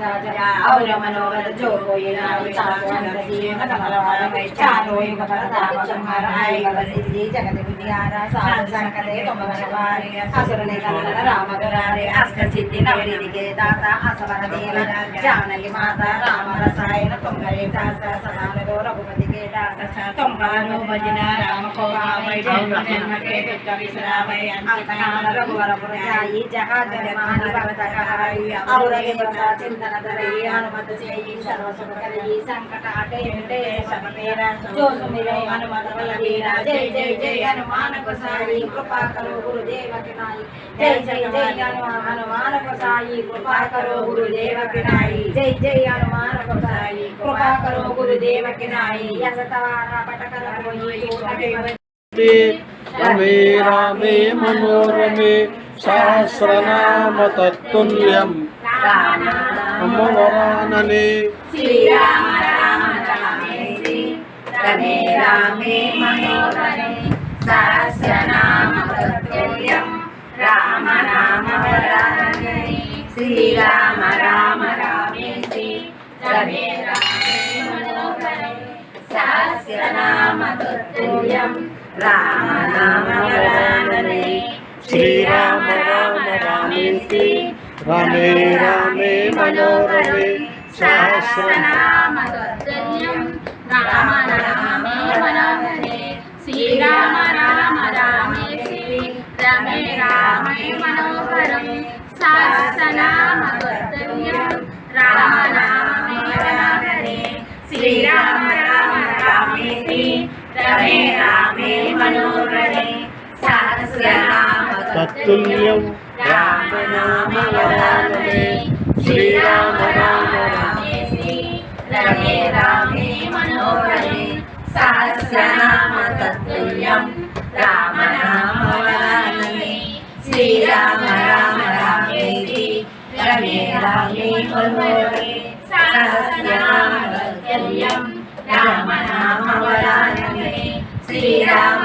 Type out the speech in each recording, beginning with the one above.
ौरमनोरजोगोयनाविचारोयुगपरतापसंहारायुगसिद्धि जगद्विद्यार साधुसङ्कते तुमगणवारे असुरनिकलन रामगरारे अष्टसिद्धि नवरिदिके दाता। असवरदेव जानकि माता। रामरसायन तुङ्गरे दास सदानगो रघुपतिके दास। तुम्हारो भजन, राम को आवै जन्म के दुख विसरावै अंतकाल रघुवर पुरजाई जहाँ जय मानव भवतः और देवता, चिंतन ధనధరయే హనుమత చేయి సర్వసుఖకరయే సంకట అటే శమేర జోసుమిరే హనుమత వల్లవీర జై జై జై హనుమానక సాయి కృపాకరో గురుదేవకి నాయి జై జై జై హనుమానక సాయి కృపాకరో గురుదేవకి నాయి జై జై హనుమానక సాయి కృపాకరో గురుదేవకి నాయి యసతవాన పటకర పోయి చూడకే రమే రామే మనోరమే సహస్రనామ తత్తుల్యం అమ్మవరాననే శ్రీరామ రామ రామే శ్రీ రమే రామే మనోరమే సహస్రనామ తత్తుల్యం రామ నామ వరాననే శ్రీరామ రామ రామే శ్రీ రమే రామే మనోరమే సహస్రనామ రామ నామ శ్రీరామ రామ రామే శ్రీ రమే రమే మనోరమే సహస్రనామ నామతత్తుల్యం రామ రామే మనోహరే శ్రీరామ రామ రామే శ్రీ రమే రామే మనోహరం. సహస్రనామతత్తుల్యం రామ రామే మనోహరే శ్రీరామ రామ రామే శ్రీ రమే రామే మనోహరే. సహస్రనామ తత్తుల్యం. శ్రీరామ రామ రామే రామే మనోహరే సహస్రనామ తత్తుల్యం రామ నామ వరాననే శ్రీరామ రామ రామే రమే రామే సహస్రనామ తత్తుల్యం రామ నామ శ్రీరామ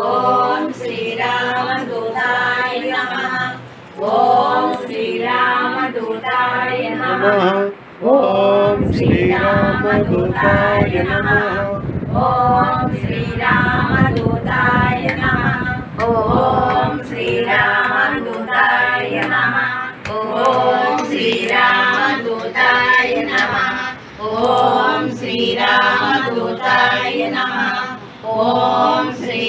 ఓం శ్రీరామ దూతాయ నమః. ఓం శ్రీరామ దూతాయ నమః. ఓం శ్రీరామ దూతాయ నమః. ఓం శ్రీరామ దూతాయ నమః. ఓం శ్రీరామ దూతాయ నమః. ఓం శ్రీరామ దూతాయ నమః. ఓం శ్రీరామ దూతాయ నమః. ఓం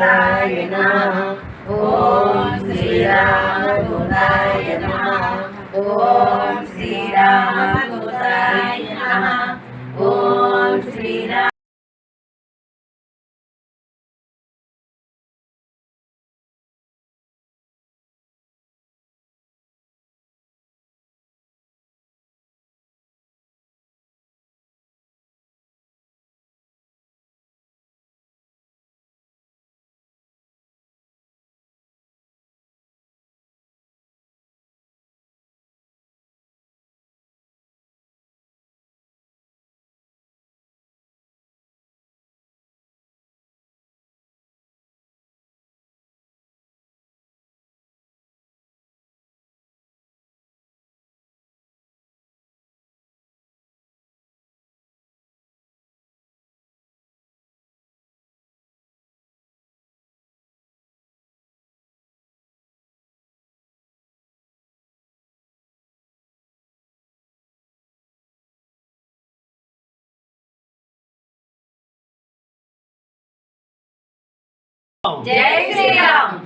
Bye.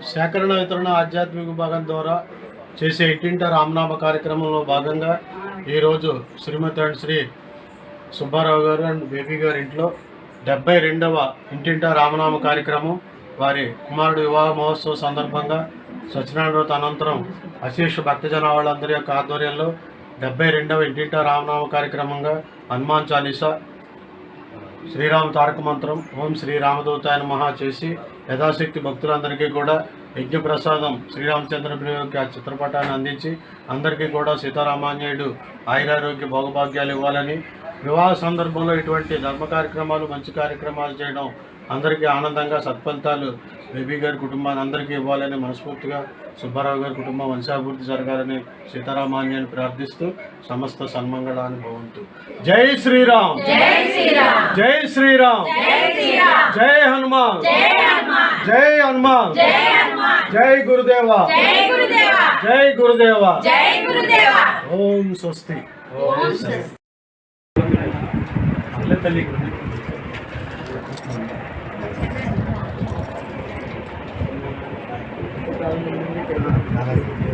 సేకరణ వితరణ ఆధ్యాత్మిక విభాగం ద్వారా చేసే ఇంటింట రామనామ కార్యక్రమంలో భాగంగా ఈరోజు శ్రీమతి అండ్ శ్రీ సుబ్బారావు గారు అండ్ బేబీ గారి ఇంట్లో డెబ్బై రెండవ ఇంటింట రామనామ కార్యక్రమం వారి కుమారుడు వివాహ మహోత్సవ సందర్భంగా సత్యనారాయణ వ్రత అనంతరం అశేష భక్తజన వాళ్ళందరి యొక్క ఆధ్వర్యంలో డెబ్బై రెండవ ఇంటింట రామనామ కార్యక్రమంగా హనుమాన్ చాలీసా శ్రీరామ తారక మంత్రం ఓం శ్రీరామదూతాయ మహా చేసి యథాశక్తి భక్తులందరికీ కూడా యజ్ఞప్రసాదం శ్రీరామచంద్ర యొక్క చిత్రపటాన్ని అందించి అందరికీ కూడా సీతారామాన్యుడు ఆయురారోగ్య భోగభాగ్యాలు ఇవ్వాలని వివాహ సందర్భంలో ఇటువంటి ధర్మ కార్యక్రమాలు మంచి కార్యక్రమాలు చేయడం అందరికీ ఆనందంగా సత్ఫలితాలు బేబీ గారి కుటుంబాన్ని అందరికీ ఇవ్వాలని మనస్ఫూర్తిగా సుబ్బారావు గారి కుటుంబం వంశాభివృద్ధి జరగాలని సీతారామాన్యాన్ని ప్రార్థిస్తూ సమస్త సన్మంగళాన్ని భవంతు. జై శ్రీరామ్! జై శ్రీరామ్! జై హనుమాన్! జై హనుమాన్! జై గురుదేవ! జై గురుదేవ! ఓం స్వస్తి! ఓం స్వస్తి. nada